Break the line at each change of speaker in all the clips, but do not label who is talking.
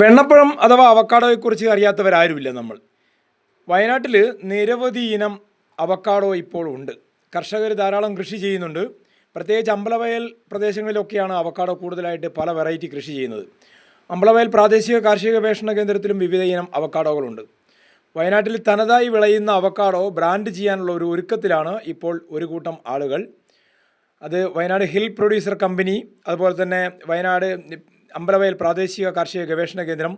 വെണ്ണപ്പഴം അഥവാ അവക്കാഡോയെക്കുറിച്ച് അറിയാത്തവരാരുമില്ല നമ്മൾ. വയനാട്ടിൽ നിരവധി ഇനം അവക്കാഡോ ഇപ്പോൾ ഉണ്ട്. കർഷകർ ധാരാളം കൃഷി ചെയ്യുന്നുണ്ട്. പ്രത്യേകിച്ച് അമ്പലവയൽ പ്രദേശങ്ങളിലൊക്കെയാണ് അവക്കാഡോ കൂടുതലായിട്ട് പല വെറൈറ്റി കൃഷി ചെയ്യുന്നത്. അമ്പലവയൽ പ്രാദേശിക കാർഷിക ഗവേഷണ കേന്ദ്രത്തിലും വിവിധ ഇനം അവക്കാഡോകളുണ്ട് വയനാട്ടിൽ തനതായി വിളയുന്ന അവക്കാഡോ ബ്രാൻഡ് ചെയ്യാനുള്ള ഒരു ഒരുക്കത്തിലാണ് ഇപ്പോൾ ഒരു കൂട്ടം ആളുകൾ. അത് വയനാട് ഹിൽ പ്രൊഡ്യൂസർ കമ്പനി അതുപോലെ തന്നെ വയനാട് അമ്പലവയൽ പ്രാദേശിക കാർഷിക ഗവേഷണ കേന്ദ്രം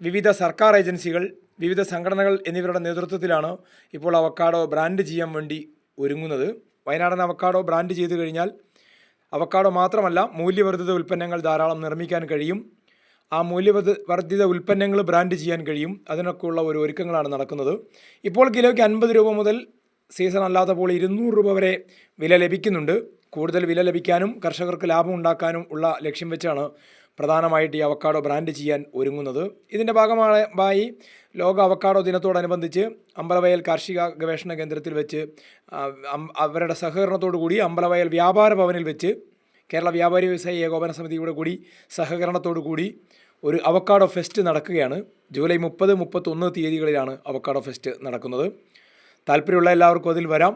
വിവിധ സർക്കാർ ഏജൻസികൾ വിവിധ സംഘടനകൾ എന്നിവരുടെ നേതൃത്വത്തിലാണ് ഇപ്പോൾ അവക്കാഡോ ബ്രാൻഡ് ചെയ്യാൻ വേണ്ടി ഒരുങ്ങുന്നത്. വയനാടൻ അവക്കാഡോ ബ്രാൻഡ് ചെയ്തു കഴിഞ്ഞാൽ അവക്കാഡോ മാത്രമല്ല മൂല്യവർദ്ധിത ഉൽപ്പന്നങ്ങൾ ധാരാളം നിർമ്മിക്കാൻ കഴിയും. ആ മൂല്യവർദ്ധ വർദ്ധിത ഉൽപ്പന്നങ്ങൾ ബ്രാൻഡ് ചെയ്യാൻ കഴിയും. അതിനൊക്കെയുള്ള ഒരു ഒരുക്കങ്ങളാണ് നടക്കുന്നത്. ഇപ്പോൾ കിലോയ്ക്ക് അൻപത് രൂപ മുതൽ സീസൺ അല്ലാത്തപ്പോൾ ഇരുന്നൂറ് രൂപ വരെ വില ലഭിക്കുന്നുണ്ട്. കൂടുതൽ വില ലഭിക്കാനും കർഷകർക്ക് ലാഭം ഉണ്ടാക്കാനും ഉള്ള ലക്ഷ്യം വെച്ചാണ് പ്രധാനമായിട്ട് ഈ അവക്കാഡോ ബ്രാൻഡ് ചെയ്യാൻ ഒരുങ്ങുന്നത്. ഇതിന്റെ ഭാഗമായി ലോക അവക്കാഡോ ദിനത്തോടനുബന്ധിച്ച് അമ്പലവയൽ കാർഷിക ഗവേഷണ കേന്ദ്രത്തിൽ വെച്ച് അവരുടെ സഹകരണത്തോടു കൂടി അമ്പലവയൽ വ്യാപാര ഭവനിൽ വെച്ച് കേരള വ്യാപാരി വ്യവസായി ഏകോപന സമിതിയുടെ കൂടി സഹകരണത്തോടു കൂടി ഒരു അവക്കാഡോ ഫെസ്റ്റ് നടക്കുകയാണ്. ജൂലൈ മുപ്പത് മുപ്പത്തൊന്ന് തീയതികളിലാണ് അവക്കാഡോ ഫെസ്റ്റ് നടക്കുന്നത്. താല്പര്യമുള്ള എല്ലാവർക്കും അതിൽ വരാം.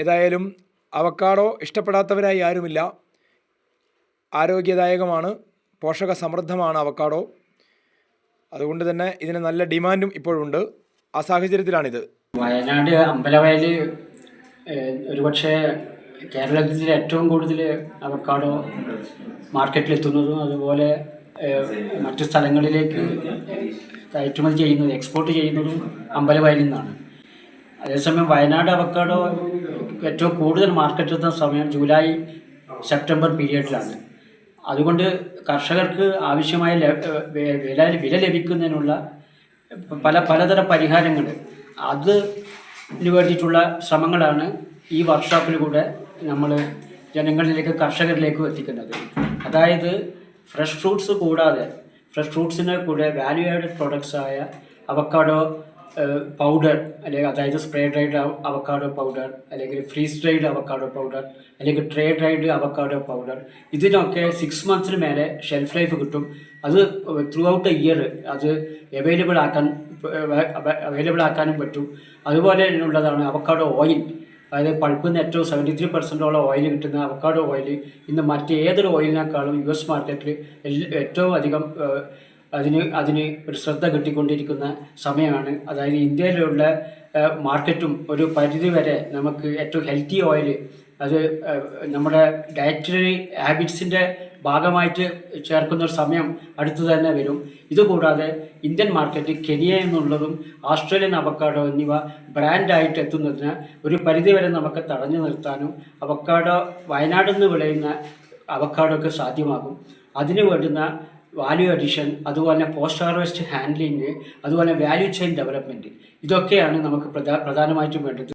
ഏതായാലും അവക്കാടോ ഇഷ്ടപ്പെടാത്തവരായി ആരുമില്ല. ആരോഗ്യദായകമാണ് പോഷക സമൃദ്ധമാണ് അവക്കാടോ. അതുകൊണ്ട് തന്നെ ഇതിന് നല്ല ഡിമാൻഡും ഇപ്പോഴുണ്ട്. ആ സാഹചര്യത്തിലാണിത്.
വയനാട് അമ്പലവയൽ ഒരുപക്ഷെ കേരളത്തിൽ ഏറ്റവും കൂടുതൽ അവക്കാഡോ മാർക്കറ്റിലെത്തുന്നതും അതുപോലെ മറ്റു സ്ഥലങ്ങളിലേക്ക് കയറ്റുമതി ചെയ്യുന്നതും എക്സ്പോർട്ട് ചെയ്യുന്നതും അമ്പലവയലിൽ നിന്നാണ്. അതേസമയം വയനാട് അവക്കാഡോ ഏറ്റവും കൂടുതൽ മാർക്കറ്റ് എത്തുന്ന സമയം ജൂലൈ സെപ്റ്റംബർ പീരിയഡിലാണ്. അതുകൊണ്ട് കർഷകർക്ക് ആവശ്യമായ വില വില ലഭിക്കുന്നതിനുള്ള പല പലതരം പരിഹാരങ്ങൾ. അതിന് വേണ്ടിയിട്ടുള്ള ശ്രമങ്ങളാണ് ഈ വർക്ക്ഷോപ്പിലൂടെ നമ്മൾ ജനങ്ങളിലേക്ക് കർഷകരിലേക്കും എത്തിക്കുന്നത്. അതായത് ഫ്രഷ് ഫ്രൂട്ട്സ് കൂടാതെ ഫ്രഷ് ഫ്രൂട്ട്സിന് കൂടെ വാല്യൂ ആഡഡ് പ്രോഡക്ട്സ് ആയ അവക്കാഡോ പൗഡർ അല്ലെങ്കിൽ അതായത് സ്പ്രേ ഡ്രൈഡ് അവക്കാഡോ പൗഡർ അല്ലെങ്കിൽ ഫ്രീസ് ഡ്രൈഡ് അവക്കാഡോ പൗഡർ അല്ലെങ്കിൽ ട്രേ ഡ്രൈഡ് അവക്കാഡോ പൗഡർ ഇതിനൊക്കെ സിക്സ് മന്ത്സിന് മേലെ ഷെൽഫ് ലൈഫ് കിട്ടും. അത് ത്രൂ ഔട്ട് ദ ഇയർ അത് അവൈലബിൾ ആക്കാൻ അവൈലബിൾ ആക്കാനും പറ്റും. അതുപോലെ ഉള്ളതാണ് അവക്കാഡോ ഓയിൽ അതായത് പൾപ്പിൽ നിന്ന് ഏറ്റവും സെവന്റി ത്രീ പെർസെന്റോളം ഓയിൽ കിട്ടുന്ന അവക്കാഡോ ഓയിൽ ഇന്ന് മറ്റേതൊരു ഓയിലിനേക്കാളും യു എസ് മാർക്കറ്റിൽ ഏറ്റവും അധികം അതിന് അതിന് ഒരു ശ്രദ്ധ കിട്ടിക്കൊണ്ടിരിക്കുന്ന സമയമാണ്. അതായത് ഇന്ത്യയിലുള്ള മാർക്കറ്റും ഒരു പരിധി വരെ നമുക്ക് ഏറ്റവും ഹെൽത്തി ഓയിൽ അത് നമ്മുടെ ഡയറ്ററി ഹാബിറ്റ്സിന്റെ ഭാഗമായിട്ട് ചേർക്കുന്ന ഒരു സമയം അടുത്തു തന്നെ വരും. ഇതുകൂടാതെ ഇന്ത്യൻ മാർക്കറ്റ് കെനിയ എന്നുള്ളതും ഓസ്ട്രേലിയൻ അവക്കാഡോ എന്നിവ ബ്രാൻഡായിട്ട് എത്തുന്നതിന് ഒരു പരിധിവരെ നമുക്ക് തടഞ്ഞു നിർത്താനും അവക്കാഡോ വയനാട് നിന്ന് വിളയുന്ന അവക്കാഡോക്ക് സാധ്യമാകും. അതിന് വേണ്ടുന്ന വാല്യൂ അഡീഷൻ അതുപോലെ പോസ്റ്റ് ഹാർവെസ്റ്റ് ഹാൻഡ്ലിങ് അതുപോലെ വാല്യൂ ചെയിൻ ഡെവലപ്മെന്റ് ഇതൊക്കെയാണ് നമുക്ക് പ്രധാ പ്രധാനമായിട്ടും വേണ്ടത്.